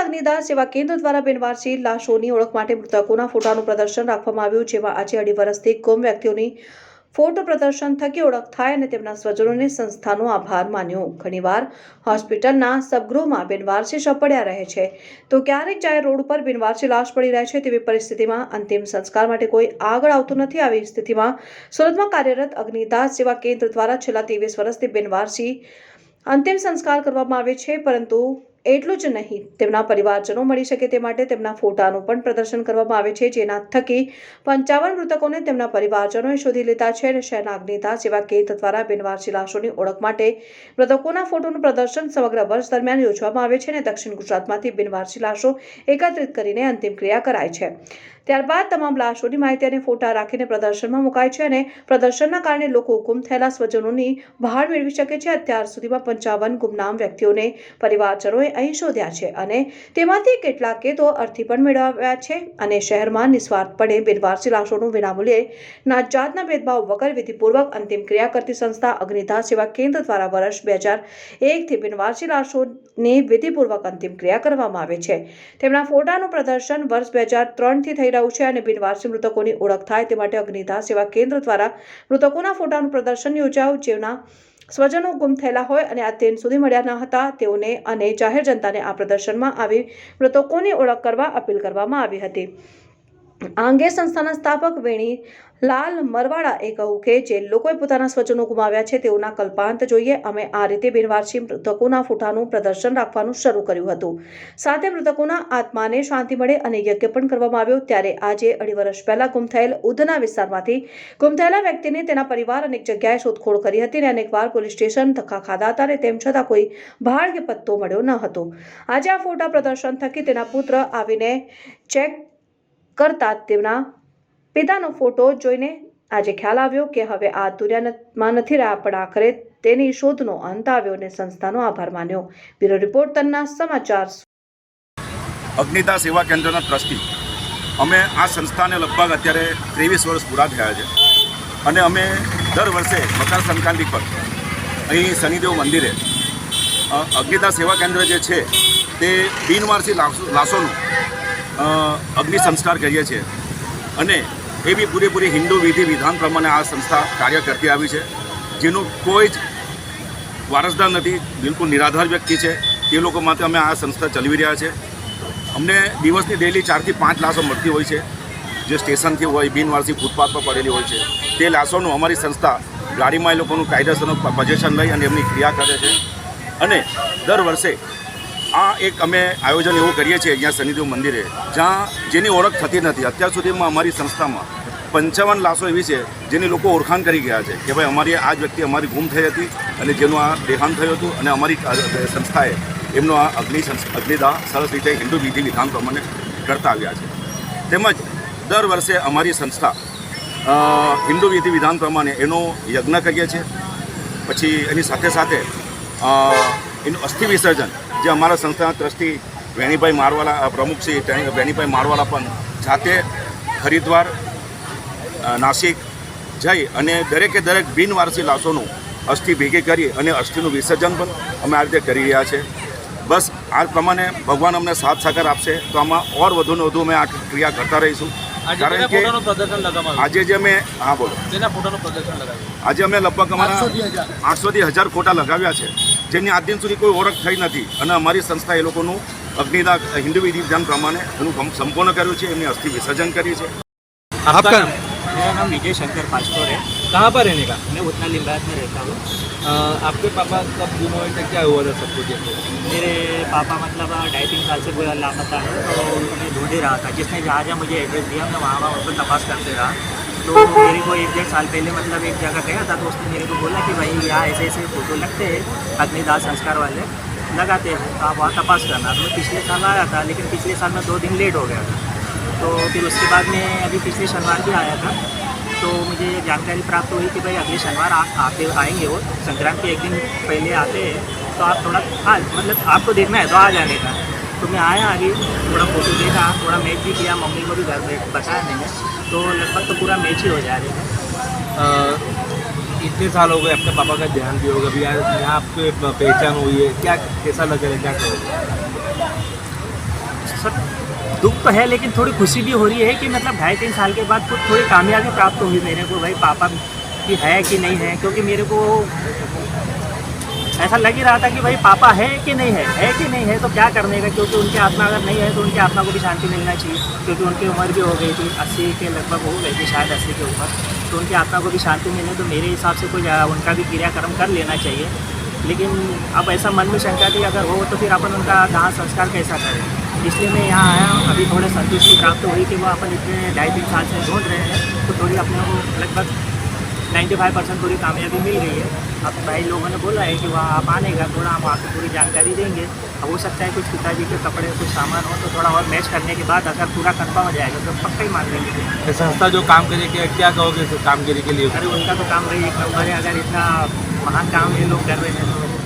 અગ્નિદાન સેવા કેન્દ્ર દ્વારા બિનવારસી લાશોની ઓળખ માટે મૃતકોના ફોટાનું પ્રદર્શન રાખવામાં આવ્યું, જેમાં આજે અઢી વર્ષથી ગુમ વ્યક્તિઓની ફોટો પ્રદર્શન થકી ઓળખ થાય અને તેમના સ્વજનોને સંસ્થાનો આભાર માન્યો. ઘણીવાર હોસ્પિટલના સબગૃહમાં બિનવારસી શવ રહે છે. તો ક્યારેક જાહેર રોડ ઉપર બિનવારસી લાશ પડી રહે છે તેવી પરિસ્થિતિમાં અંતિમ સંસ્કાર માટે કોઈ આગળ આવતું નથી. આવી સ્થિતિમાં સુરતમાં કાર્યરત અગ્નિદાહ સેવા કેન્દ્ર દ્વારા છેલ્લા ત્રેવીસ વર્ષથી બિનવારસી અંતિમ સંસ્કાર કરવામાં આવે છે, પરંતુ એટલું જ નહીં, તેમના પરિવારજનો મળી શકે તે માટે તેમના ફોટાનું પણ પ્રદર્શન કરવામાં આવે છે, જેના થકી પંચાવન મૃતકોને તેમના પરિવારજનોએ શોધી લીધા છે અને શહેરના અગ્નિતા જેવા કેન્દ્ર દ્વારા બિનવારસી લાશોની ઓળખ માટે મૃતકોના ફોટોનું પ્રદર્શન સમગ્ર વર્ષ દરમિયાન યોજવામાં આવે છે અને દક્ષિણ ગુજરાતમાંથી બિનવારસી લાશો એકત્રિત કરીને અંતિમ ક્રિયા કરાય છે. ત્યારબાદ તમામ લાશોની માહિતી અને ફોટા રાખીને પ્રદર્શનમાં મુકાય છે અને પ્રદર્શનના કારણે લોકો ગુમ થયેલા સ્વજનોની બહાર મેળવી શકે છે. અત્યાર સુધીમાં પંચાવન ગુમનામ વ્યક્તિઓને પરિવારજનોએ અહીં શોધ્યા છે અને તેમાંથી કેટલાકે તો અર્થી પણ મેળવ્યા છે અને શહેરમાં નિસ્વાર્થપણે બિનવારસી લાશોનું વિનામૂલ્યે ના જાતના ભેદભાવ વગર વિધિપૂર્વક અંતિમ ક્રિયા કરતી સંસ્થા અગ્નિધા સેવા કેન્દ્ર દ્વારા વર્ષ બે હજાર એકથી બિનવારસી લાશોની વિધિપૂર્વક અંતિમ ક્રિયા કરવામાં આવે છે. તેમના ફોટાનું પ્રદર્શન વર્ષ બે હજાર ત્રણથી થઈ રહ્યું છે અને બિનવારસી મૃતકોની ઓળખ થાય તે માટે અગ્નિધા સેવા કેન્દ્ર દ્વારા મૃતકોના ફોટાનું પ્રદર્શન યોજાયું, જેના સ્વજનો ગુમ થયેલા હોય અને આ તેન સુધી મળ્યા ન હતા, તેઓને અને જાહેર જનતાને આ પ્રદર્શનમાં આવી મૃતકોની ઓળખ કરવા અપીલ કરવામાં આવી હતી. આ સંસ્થાના સ્થાપક વેણી લાલ મરવાડાએ કહ્યું કે જે લોકોએ પોતાના સ્વજનો ગુમાવ્યા છે તેઓના કલ્પાંત જોઈએ. અમે આ રીતે બિનવારસી મૃતકોના ફોટાનું પ્રદર્શન રાખવાનું શરૂ કર્યું હતું. સાથે મૃતકોના આત્માને શાંતિ મળે અને યજ્ઞ પણ કરવામાં આવ્યો. ત્યારે આજે, અઢી વર્ષ પહેલા, ગુમ થયેલ ઉધના વિસ્તારમાંથી ગુમ થયેલા વ્યક્તિને તેના પરિવાર અનેક જગ્યાએ શોધખોળ કરી હતી અને અનેકવાર પોલીસ સ્ટેશન ધક્કા ખાધા હતા અને તેમ છતાં કોઈ ભાળ કે પત્તો મળ્યો ન હતો. આજે આ ફોટા પ્રદર્શન થકી તેના પુત્ર આવીને ચેક કરતા તેમના પિતાનો ફોટો જોઈને આજે ખ્યાલ આવ્યો કે હવે આ દુનિયામાં નથી રહ્યા પણ આખરે તેની શોધનો અંત આવ્યો અને સંસ્થાનો આભાર માન્યો. બ્યુરો રિપોર્ટ તન્ના સમાચાર. અગ્નિતા સેવા કેન્દ્રના ટ્રસ્ટી. અમે આ સંસ્થાને લગભગ અત્યારે ત્રેવીસ વર્ષ પૂરા થયા છે અને અમે દર વર્ષે મકર સંક્રાંતિ પર અહીં શનિદેવ મંદિરે અગ્નિતા સેવા કેન્દ્ર જે છે તે બિનવારસી અ, અગ્નિ સંસ્કાર કરીએ છીએ. અને એ બી પૂરેપૂરી હિન્દુ વિધિ વિધાન પ્રમાણે આ સંસ્થા કાર્ય કરતી આવી છે. જેનું કોઈ જ વારસદાર નથી, બિલકુલ નિરાધાર વ્યક્તિ છે. તે લોકો માટે અમે આ સંસ્થા ચલાવી રહ્યા છે. અમને દિવસની ડેલી ચારથી પાંચ લાશો મળતી હોય છે. જે સ્ટેશનથી હોય, બિનવારસી ફૂટપાથ પર પડેલી હોય છે. તે લાશોનું અમારી સંસ્થા ગાડીમાં એ લોકોનું કાયદેસરનું પજેશન લઈ અને એમની ક્રિયા કરે છે. અને દર વર્ષે આ એક અમે આયોજન એવું કરીએ છીએ અહીંયા શનિદેવ મંદિરે, જ્યાં જેની ઓળખ થતી નથી. અત્યાર સુધીમાં અમારી સંસ્થામાં પંચાવન લાશો એવી છે જેની લોકો ઓળખાણ કરી ગયા છે કે ભાઈ અમારી આ જ વ્યક્તિ અમારી ગુમ થઈ હતી અને જેનું આ દેહાંત થયું હતું અને અમારી સંસ્થાએ એમનો આ અગ્નિ અગ્નિદાહ સરસ રીતે હિન્દુ વિધિ વિધાન પ્રમાણે કરતા આવ્યા છે. તેમજ દર વર્ષે અમારી સંસ્થા હિન્દુ વિધિ વિધાન પ્રમાણે એનો યજ્ઞ કરીએ છીએ. પછી એની સાથે સાથે એનું અસ્થિ વિસર્જન જે અમારા સંસ્થાના ટ્રસ્ટી વેણીભાઈ મારવાલા પ્રમુખ શ્રી તે- વેણીભાઈ મારવાલા પણ જાતે હરિદ્વાર નાસિક જઈ અને દરેકે દરેક બિનવારસી લાશોનું અસ્થિ ભેગી કરી અને અસ્થિનું વિસર્જન પણ અમે આ રીતે કરી રહ્યા છે. બસ આ પ્રમાણે ભગવાન અમને સાથ સાકાર આપશે તો આમાં ઓર વધુને વધુ અમે આ ક્રિયા કરતા રહીશું. આજે કારણ કે આજે જે અમે હા બોલો. આવ્યું તેના ફોટોનું પ્રદર્શન લગાવ્યું? આજે અમે લગભગ અમારા આઠસોથી હજાર ફોટા લગાવ્યા છે. જેની આજ દિન સુધી કોઈ ઓળખ થઈ નથી અને અમારી સંસ્થા એ લોકોનું અગ્નિદા હિન્દુ વિધિ વિધાન પ્રમાણે એનું કમ- સંપૂર્ણ કર્યું છે એમની અસ્થિ વિસર્જન કરી છે आपका नाम मेरा नाम विजय शंकर पास्टर है कहाँ पर रहने का मैं उतना लिंगायत में रहता हूँ अ, आपके पापा कब गुम हुए थे क्या हुआ था सब कुछ ये? मेरे पापा मतलब ढाई तीन साल से कोई लापता है तो उन्हें ढूंढ ही रहा था जिसने जहाँ जहाँ मुझे एड्रेस दिया मैं वहाँ वहाँ उनको तपास करते रहा तो मेरे को एक डेढ़ साल पहले मतलब एक जगह गया था तो उसने मेरे को बोला कि भाई यहाँ ऐसे ऐसे फ़ोटो लगते हैं अग्निदाह संस्कार वाले, लगाते हैं तो आप वहाँ तपास करना। तो मैं पिछले साल आया था, लेकिन पिछले साल में दो दिन लेट हो गया था। तो फिर उसके बाद में अभी पिछले शनिवार भी आया था। तो मुझे जानकारी प्राप्त हुई कि भाई अगले शनिवार आप आते, आएँगे वो, संक्रांति के एक दिन पहले आते हैं तो आप थोड़ा आज मतलब आपको देखना है तो आ जाने का। तो मैं आया आगे, थोड़ा फ़ोटो देखा, थोड़ा मैच भी किया, मम्मी को भी घर में बताया मैंने। तो लगभग तो पूरा मैच ही हो जा रही है। इतने साल हो गए अपने पापा का ध्यान भी होगा अभी यहाँ आपके पहचान हुई है। क्या कैसा लग रहा है क्या करोगे सब दुख तो है लेकिन थोड़ी खुशी भी हो रही है कि मतलब ढाई तीन साल के बाद कुछ थोड़ी कामयाबी प्राप्त हुई मेरे को। भाई पापा की है कि नहीं है? क्योंकि मेरे को ऐसा लग ही रहा था कि भाई पापा है कि नहीं है? है कि नहीं है? तो क्या करने का? क्योंकि उनकी आत्मा अगर नहीं है तो उनकी आत्मा को भी शांति मिलना चाहिए। क्योंकि उनकी उम्र भी हो गई थी, अस्सी के लगभग हो गई थी, शायद अस्सी के ऊपर तो उनकी आत्मा को भी शांति मिले तो मेरे हिसाब से कोई उनका भी क्रियाक्रम कर लेना चाहिए। लेकिन अब ऐसा मन में शंका थी, अगर हो तो फिर अपन उनका दाह संस्कार कैसा करें? इसलिए मैं यहाँ आया, अभी थोड़े संतुष्टि प्राप्त हुई कि वो अपन इतने ढाई तीन साल से ढूंढ रहे हैं। तो थोड़ी अपने को लगभग 95 परसेंट पूरी कामयाबी मिल गई है। अब भाई लोगों ने बोला है कि वहाँ आप आने का थोड़ा हम आपको पूरी जानकारी देंगे। अब हो सकता है कुछ पिताजी के कपड़े कुछ सामान हो तो थोड़ा और मैच करने के बाद अगर पूरा कन्फर्म हो जाएगा तो पक्का ही मान लेंगे। संस्था जो काम करेगी क्या कहोगे कामगिरी के लिए? अरे उनका तो काम रही एक नंबर है अगर इतना महान काम ये लोग कर रहे हैं तो